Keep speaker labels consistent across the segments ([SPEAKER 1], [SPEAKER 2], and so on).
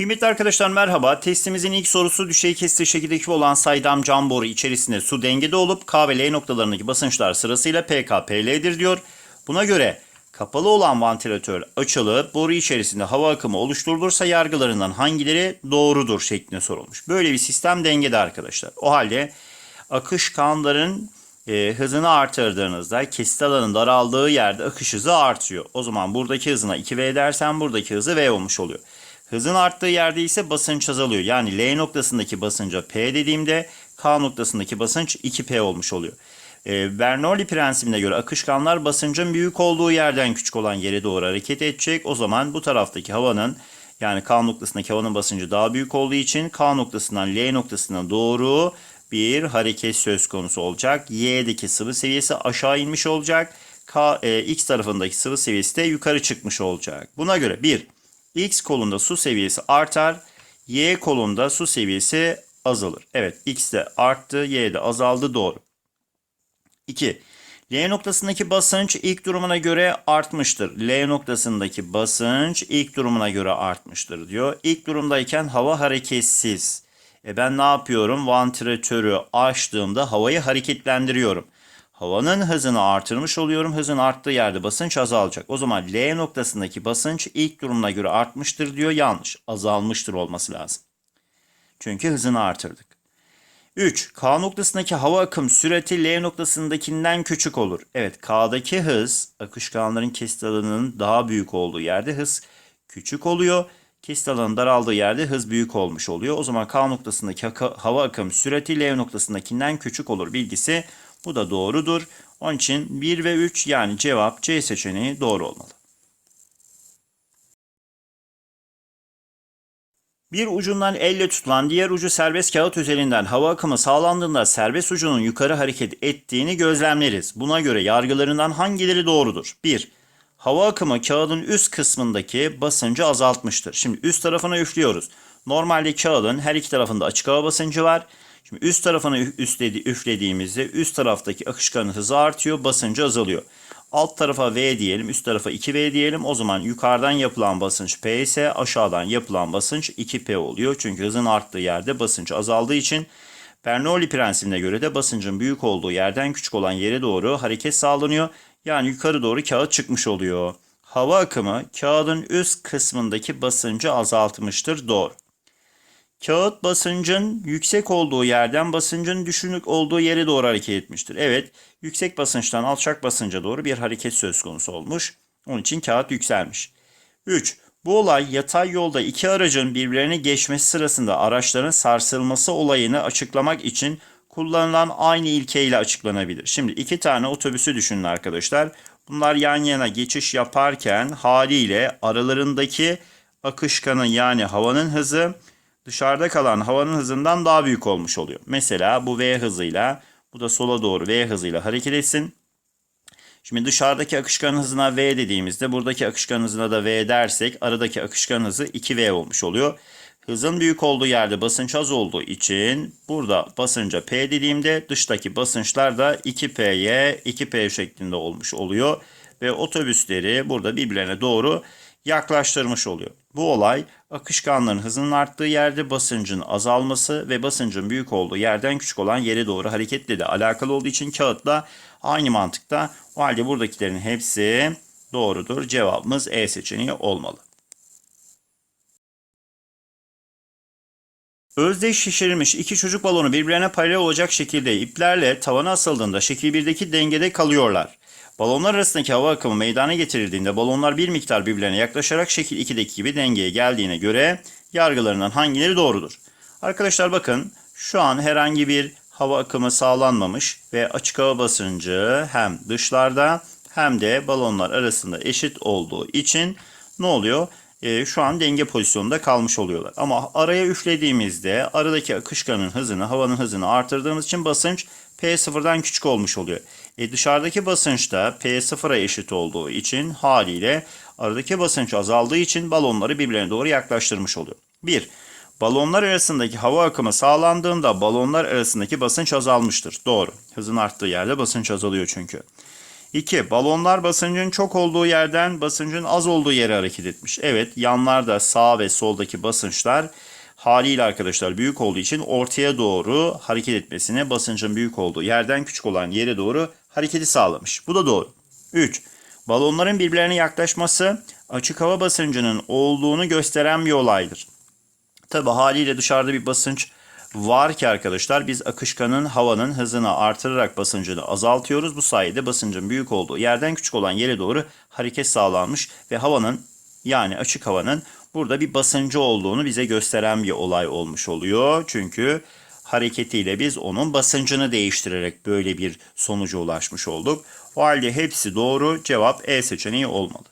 [SPEAKER 1] Kıymetli arkadaşlar merhaba. Testimizin ilk sorusu düşey kestir şekildeki olan saydam cam boru içerisinde su dengede olup K ve L noktalarındaki basınçlar sırasıyla PK, PL'dir diyor. Buna göre kapalı olan vantilatör açılıp boru içerisinde hava akımı oluşturulursa yargılarından hangileri doğrudur şeklinde sorulmuş. Böyle bir sistem dengede arkadaşlar. O halde akışkanların e, hızını artırdığınızda kesit alanın daraldığı yerde akış hızı artıyor. O zaman buradaki hızına 2V dersen buradaki hızı V olmuş oluyor. Hızın arttığı yerde ise basınç azalıyor. Yani L noktasındaki basınca P dediğimde K noktasındaki basınç 2P olmuş oluyor. E, Bernoulli prensibine göre akışkanlar basıncın büyük olduğu yerden küçük olan yere doğru hareket edecek. O zaman bu taraftaki havanın yani K noktasındaki havanın basıncı daha büyük olduğu için K noktasından L noktasına doğru bir hareket söz konusu olacak. Y'deki sıvı seviyesi aşağı inmiş olacak. K, e, X tarafındaki sıvı seviyesi de yukarı çıkmış olacak. Buna göre 1. X kolunda su seviyesi artar. Y kolunda su seviyesi azalır. Evet X de arttı, Y de azaldı doğru. 2. L noktasındaki basınç ilk durumuna göre artmıştır. L noktasındaki basınç ilk durumuna göre artmıştır diyor. İlk durumdayken hava hareketsiz. E ben ne yapıyorum? Vantilatörü açtığımda havayı hareketlendiriyorum. Havanın hızını artırmış oluyorum. Hızın arttığı yerde basınç azalacak. O zaman L noktasındaki basınç ilk durumuna göre artmıştır diyor. Yanlış. Azalmıştır olması lazım. Çünkü hızını artırdık. 3. K noktasındaki hava akım sürati L noktasındakinden küçük olur. Evet K'daki hız akışkanların kesit alanının daha büyük olduğu yerde hız küçük oluyor. Kesit alanın daraldığı yerde hız büyük olmuş oluyor. O zaman K noktasındaki hava akım sürati L noktasındakinden küçük olur bilgisi. Bu da doğrudur. Onun için 1 ve 3 yani cevap C seçeneği doğru olmalı. Bir ucundan elle tutulan diğer ucu serbest kağıt üzerinden hava akımı sağlandığında serbest ucunun yukarı hareket ettiğini gözlemleriz. Buna göre yargılarından hangileri doğrudur? 1. Hava akımı kağıdın üst kısmındaki basıncı azaltmıştır. Şimdi üst tarafına üflüyoruz. Normalde kağıdın her iki tarafında açık hava basıncı var. Şimdi üst tarafına üfledi, üflediğimizde üst taraftaki akışkanın hızı artıyor, basıncı azalıyor. Alt tarafa V diyelim, üst tarafa 2V diyelim. O zaman yukarıdan yapılan basınç P ise aşağıdan yapılan basınç 2P oluyor. Çünkü hızın arttığı yerde basınç azaldığı için Bernoulli prensibine göre de basıncın büyük olduğu yerden küçük olan yere doğru hareket sağlanıyor. Yani yukarı doğru kağıt çıkmış oluyor. Hava akımı kağıdın üst kısmındaki basıncı azaltmıştır. Doğru. Kağıt basıncın yüksek olduğu yerden basıncın düşük olduğu yere doğru hareket etmiştir. Evet, yüksek basınçtan alçak basınca doğru bir hareket söz konusu olmuş. Onun için kağıt yükselmiş. 3. Bu olay yatay yolda iki aracın birbirlerine geçmesi sırasında araçların sarsılması olayını açıklamak için kullanılan aynı ilkeyle açıklanabilir. Şimdi iki tane otobüsü düşünün arkadaşlar. Bunlar yan yana geçiş yaparken haliyle aralarındaki akışkanın yani havanın hızı dışarıda kalan havanın hızından daha büyük olmuş oluyor. Mesela bu V hızıyla bu da sola doğru V hızıyla hareket etsin. Şimdi dışarıdaki akışkan hızına V dediğimizde buradaki akışkan hızına da V dersek aradaki akışkan hızı 2V olmuş oluyor. Hızın büyük olduğu yerde basınç az olduğu için burada basınca P dediğimde dıştaki basınçlar da 2P'ye 2P şeklinde olmuş oluyor. Ve otobüsleri burada birbirlerine doğru yaklaştırmış oluyor. Bu olay akışkanların hızının arttığı yerde basıncın azalması ve basıncın büyük olduğu yerden küçük olan yere doğru hareketle de alakalı olduğu için kağıtla aynı mantıkta. O halde buradakilerin hepsi doğrudur. Cevabımız E seçeneği olmalı. Özdeş şişirilmiş iki çocuk balonu birbirlerine paralel olacak şekilde iplerle tavana asıldığında şekil 1'deki dengede kalıyorlar. Balonlar arasındaki hava akımı meydana getirildiğinde balonlar bir miktar birbirlerine yaklaşarak şekil 2'deki gibi dengeye geldiğine göre yargılarından hangileri doğrudur? Arkadaşlar bakın şu an herhangi bir hava akımı sağlanmamış ve açık hava basıncı hem dışlarda hem de balonlar arasında eşit olduğu için ne oluyor? e, şu an denge pozisyonunda kalmış oluyorlar. Ama araya üflediğimizde aradaki akışkanın hızını, havanın hızını artırdığımız için basınç P sıfırdan küçük olmuş oluyor. E, dışarıdaki basınç da P sıfıra eşit olduğu için haliyle aradaki basınç azaldığı için balonları birbirlerine doğru yaklaştırmış oluyor. 1. Balonlar arasındaki hava akımı sağlandığında balonlar arasındaki basınç azalmıştır. Doğru. Hızın arttığı yerde basınç azalıyor çünkü. 2. Balonlar basıncın çok olduğu yerden basıncın az olduğu yere hareket etmiş. Evet yanlarda sağ ve soldaki basınçlar haliyle arkadaşlar büyük olduğu için ortaya doğru hareket etmesine basıncın büyük olduğu yerden küçük olan yere doğru hareketi sağlamış. Bu da doğru. 3. Balonların birbirlerine yaklaşması açık hava basıncının olduğunu gösteren bir olaydır. Tabi haliyle dışarıda bir basınç var ki arkadaşlar biz akışkanın havanın hızını artırarak basıncını azaltıyoruz. Bu sayede basıncın büyük olduğu yerden küçük olan yere doğru hareket sağlanmış ve havanın yani açık havanın burada bir basıncı olduğunu bize gösteren bir olay olmuş oluyor. Çünkü hareketiyle biz onun basıncını değiştirerek böyle bir sonuca ulaşmış olduk. O halde hepsi doğru. Cevap E seçeneği olmalı.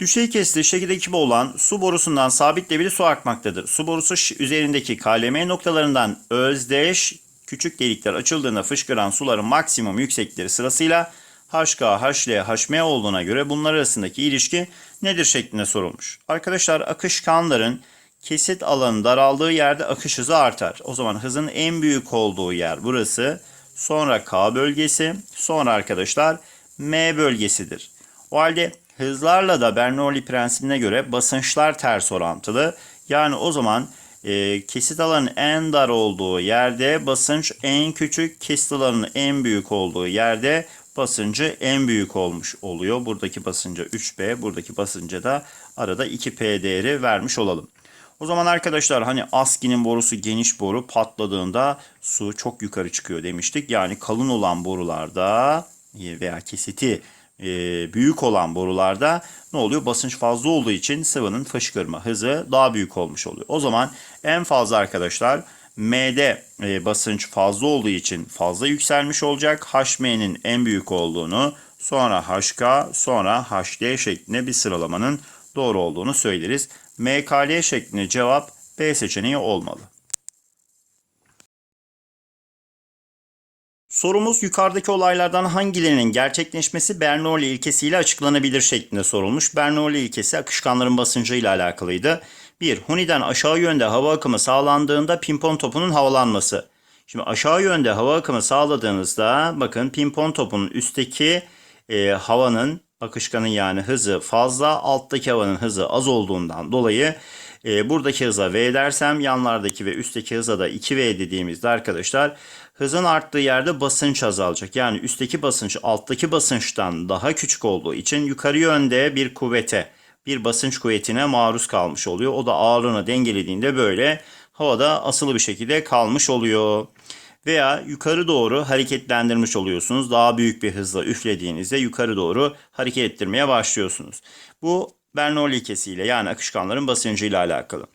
[SPEAKER 1] Düşey kesiti şekildeki gibi olan su borusundan sabit debili su akmaktadır. Su borusu üzerindeki KLM noktalarından özdeş küçük delikler açıldığında fışkıran suların maksimum yükseklikleri sırasıyla HK, HL, HM olduğuna göre bunlar arasındaki ilişki nedir şeklinde sorulmuş. Arkadaşlar akışkanların kesit alanı daraldığı yerde akış hızı artar. O zaman hızın en büyük olduğu yer burası. Sonra K bölgesi, sonra arkadaşlar M bölgesidir. O halde hızlarla da Bernoulli prensibine göre basınçlar ters orantılı. Yani o zaman e, kesit alanın en dar olduğu yerde basınç en küçük, kesit alanının en büyük olduğu yerde basıncı en büyük olmuş oluyor. Buradaki basınca 3B, buradaki basınca da arada 2P değeri vermiş olalım. O zaman arkadaşlar hani Aski'nin borusu geniş boru patladığında su çok yukarı çıkıyor demiştik. Yani kalın olan borularda e, veya kesiti e, büyük olan borularda ne oluyor? Basınç fazla olduğu için sıvının fışkırma hızı daha büyük olmuş oluyor. O zaman en fazla arkadaşlar M'de e, basınç fazla olduğu için fazla yükselmiş olacak. HM'nin en büyük olduğunu sonra HK sonra HD şeklinde bir sıralamanın doğru olduğunu söyleriz. MKL şeklinde cevap B seçeneği olmalı. Sorumuz yukarıdaki olaylardan hangilerinin gerçekleşmesi Bernoulli ilkesiyle açıklanabilir şeklinde sorulmuş. Bernoulli ilkesi akışkanların basıncı ile alakalıydı. 1. Huni'den aşağı yönde hava akımı sağlandığında pimpon topunun havalanması. Şimdi aşağı yönde hava akımı sağladığınızda bakın pimpon topunun üstteki e, havanın akışkanın yani hızı fazla, alttaki havanın hızı az olduğundan dolayı e, buradaki hıza V dersem yanlardaki ve üstteki hıza da 2V dediğimizde arkadaşlar hızın arttığı yerde basınç azalacak. Yani üstteki basınç alttaki basınçtan daha küçük olduğu için yukarı yönde bir kuvvete, bir basınç kuvvetine maruz kalmış oluyor. O da ağırlığını dengelediğinde böyle havada asılı bir şekilde kalmış oluyor. Veya yukarı doğru hareketlendirmiş oluyorsunuz. Daha büyük bir hızla üflediğinizde yukarı doğru hareket ettirmeye başlıyorsunuz. Bu Bernoulli ilkesiyle yani akışkanların basıncıyla alakalı.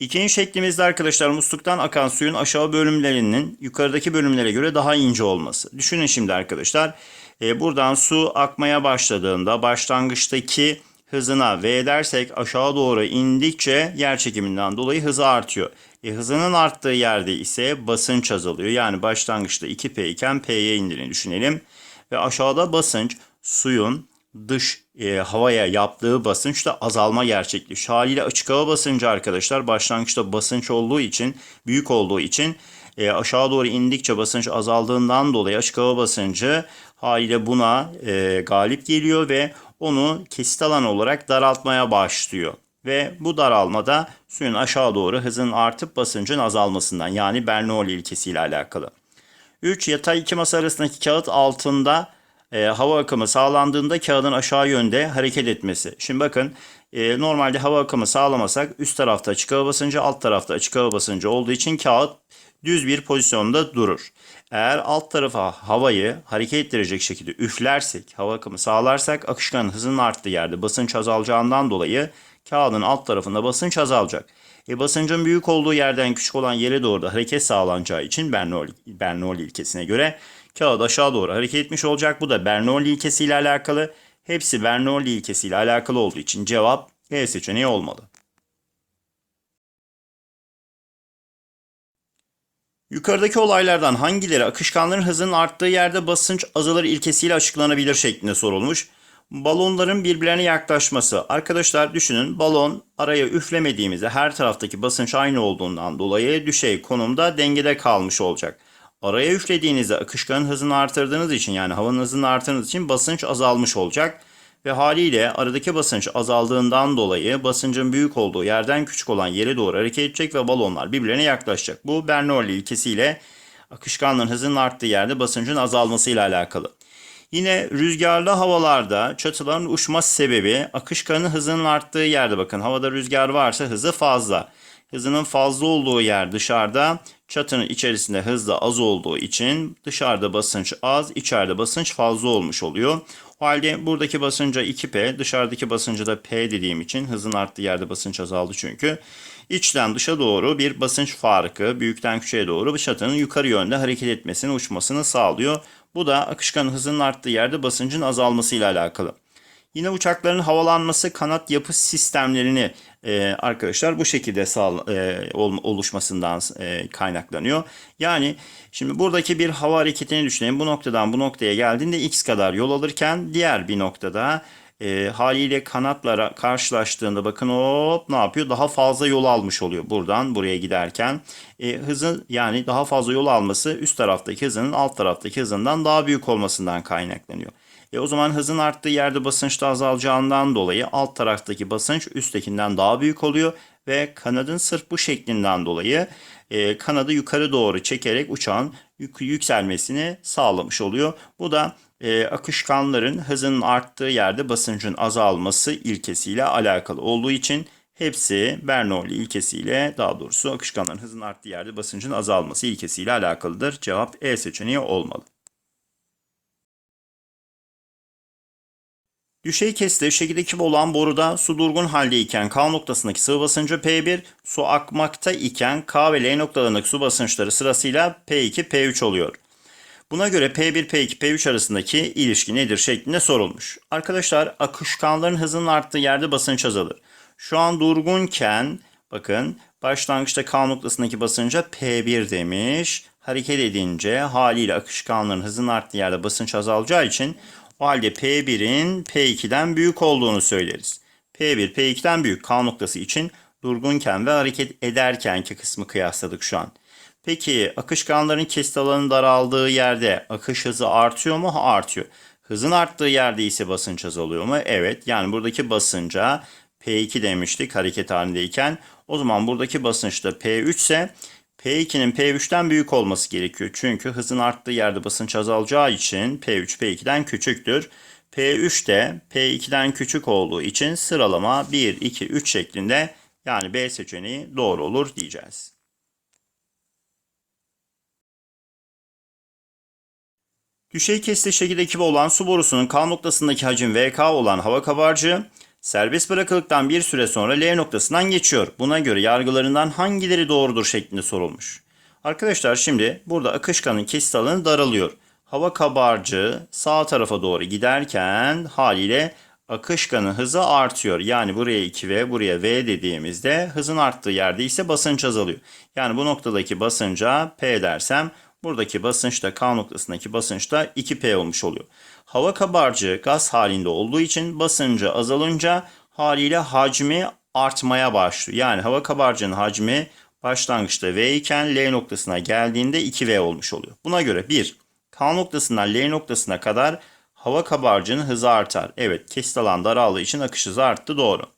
[SPEAKER 1] İkinci şeklimizde arkadaşlar musluktan akan suyun aşağı bölümlerinin yukarıdaki bölümlere göre daha ince olması. Düşünün şimdi arkadaşlar e, buradan su akmaya başladığında başlangıçtaki hızına V dersek aşağı doğru indikçe yer çekiminden dolayı hızı artıyor. E, hızının arttığı yerde ise basınç azalıyor. Yani başlangıçta 2P iken P'ye indiğini düşünelim. Ve aşağıda basınç suyun dış e, havaya yaptığı basınçta azalma gerçekleşiyor. Haliyle açık hava basıncı arkadaşlar başlangıçta basınç olduğu için büyük olduğu için e, aşağı doğru indikçe basınç azaldığından dolayı açık hava basıncı haliyle buna e, galip geliyor ve onu kesit alan olarak daraltmaya başlıyor. Ve bu daralmada suyun aşağı doğru hızın artıp basıncın azalmasından yani Bernoulli ilkesiyle alakalı. 3. Yatay iki masa arasındaki kağıt altında e, hava akımı sağlandığında kağıdın aşağı yönde hareket etmesi. Şimdi bakın e, normalde hava akımı sağlamasak üst tarafta açık hava basıncı alt tarafta açık hava basıncı olduğu için kağıt düz bir pozisyonda durur. Eğer alt tarafa havayı hareket ettirecek şekilde üflersek, hava akımı sağlarsak akışkanın hızının arttığı yerde basınç azalacağından dolayı kağıdın alt tarafında basınç azalacak. E, basıncın büyük olduğu yerden küçük olan yere doğru da hareket sağlanacağı için Bernoulli, Bernoulli ilkesine göre kağıt aşağı doğru hareket etmiş olacak. Bu da Bernoulli ilkesiyle alakalı. Hepsi Bernoulli ilkesiyle alakalı olduğu için cevap E seçeneği olmalı. Yukarıdaki olaylardan hangileri akışkanların hızının arttığı yerde basınç azalır ilkesiyle açıklanabilir şeklinde sorulmuş. Balonların birbirlerine yaklaşması. Arkadaşlar düşünün balon araya üflemediğimizde her taraftaki basınç aynı olduğundan dolayı düşey konumda dengede kalmış olacak. Araya üflediğinizde akışkanın hızını artırdığınız için yani havanın hızını artırdığınız için basınç azalmış olacak. Ve haliyle aradaki basınç azaldığından dolayı basıncın büyük olduğu yerden küçük olan yere doğru hareket edecek ve balonlar birbirlerine yaklaşacak. Bu Bernoulli ilkesiyle akışkanlığın hızının arttığı yerde basıncın azalmasıyla alakalı. Yine rüzgarlı havalarda çatıların uçması sebebi akışkanın hızının arttığı yerde bakın havada rüzgar varsa hızı fazla. Hızının fazla olduğu yer dışarıda, çatının içerisinde hız da az olduğu için dışarıda basınç az, içeride basınç fazla olmuş oluyor. O halde buradaki basınca 2P, dışarıdaki basınca da P dediğim için hızın arttığı yerde basınç azaldı çünkü. İçten dışa doğru bir basınç farkı, büyükten küçüğe doğru çatının yukarı yönde hareket etmesini, uçmasını sağlıyor. Bu da akışkanın hızının arttığı yerde basıncın azalmasıyla alakalı. Yine uçakların havalanması kanat yapı sistemlerini e, arkadaşlar bu şekilde sağ, e, oluşmasından e, kaynaklanıyor. Yani şimdi buradaki bir hava hareketini düşünelim. Bu noktadan bu noktaya geldiğinde x kadar yol alırken diğer bir noktada e, haliyle kanatlara karşılaştığında bakın hop ne yapıyor? Daha fazla yol almış oluyor buradan buraya giderken. E, hızın yani daha fazla yol alması üst taraftaki hızının alt taraftaki hızından daha büyük olmasından kaynaklanıyor. E o zaman hızın arttığı yerde basınç da azalacağından dolayı alt taraftaki basınç üsttekinden daha büyük oluyor ve kanadın sırf bu şeklinden dolayı e, kanadı yukarı doğru çekerek uçağın yük, yükselmesini sağlamış oluyor. Bu da e, akışkanların hızının arttığı yerde basıncın azalması ilkesiyle alakalı olduğu için hepsi Bernoulli ilkesiyle daha doğrusu akışkanların hızının arttığı yerde basıncın azalması ilkesiyle alakalıdır. Cevap E seçeneği olmalı. Düşey kesite şekildeki olan boruda su durgun haldeyken K noktasındaki sıvı basıncı P1, su akmakta iken K ve L noktalarındaki su basınçları sırasıyla P2, P3 oluyor. Buna göre P1, P2, P3 arasındaki ilişki nedir şeklinde sorulmuş. Arkadaşlar akışkanların hızının arttığı yerde basınç azalır. Şu an durgunken bakın başlangıçta K noktasındaki basınca P1 demiş. Hareket edince haliyle akışkanların hızının arttığı yerde basınç azalacağı için o halde P1'in P2'den büyük olduğunu söyleriz. P1 P2'den büyük K noktası için durgunken ve hareket ederkenki kısmı kıyasladık şu an. Peki akışkanların kesit alanı daraldığı yerde akış hızı artıyor mu? Artıyor. Hızın arttığı yerde ise basınç azalıyor mu? Evet. Yani buradaki basınca P2 demiştik hareket halindeyken. O zaman buradaki basınç da P3 ise P2'nin P3'ten büyük olması gerekiyor. Çünkü hızın arttığı yerde basınç azalacağı için P3 P2'den küçüktür. P3 de P2'den küçük olduğu için sıralama 1, 2, 3 şeklinde yani B seçeneği doğru olur diyeceğiz. Düşey kesite şekildeki olan su borusunun K noktasındaki hacim VK olan hava kabarcığı serbest bırakıldıktan bir süre sonra L noktasından geçiyor. Buna göre yargılarından hangileri doğrudur şeklinde sorulmuş. Arkadaşlar şimdi burada akışkanın kesit alanı daralıyor. Hava kabarcığı sağ tarafa doğru giderken haliyle akışkanın hızı artıyor. Yani buraya 2V, buraya V dediğimizde hızın arttığı yerde ise basınç azalıyor. Yani bu noktadaki basınca P dersem buradaki basınç da K noktasındaki basınç da 2P olmuş oluyor. Hava kabarcığı gaz halinde olduğu için basıncı azalınca haliyle hacmi artmaya başlıyor. Yani hava kabarcığının hacmi başlangıçta V iken L noktasına geldiğinde 2V olmuş oluyor. Buna göre 1. K noktasından L noktasına kadar hava kabarcığının hızı artar. Evet kesit alan daraldığı için akış hızı arttı doğru.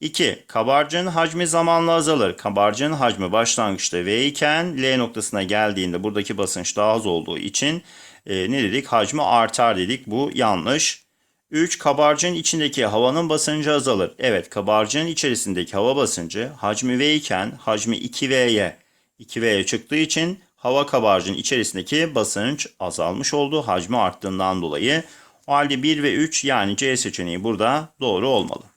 [SPEAKER 1] 2. Kabarcığın hacmi zamanla azalır. Kabarcığın hacmi başlangıçta V iken L noktasına geldiğinde buradaki basınç daha az olduğu için e, ne dedik? Hacmi artar dedik. Bu yanlış. 3. Kabarcığın içindeki havanın basıncı azalır. Evet kabarcığın içerisindeki hava basıncı hacmi V iken hacmi 2V'ye 2V'ye çıktığı için hava kabarcığın içerisindeki basınç azalmış oldu. Hacmi arttığından dolayı. O halde 1 ve 3 yani C seçeneği burada doğru olmalı.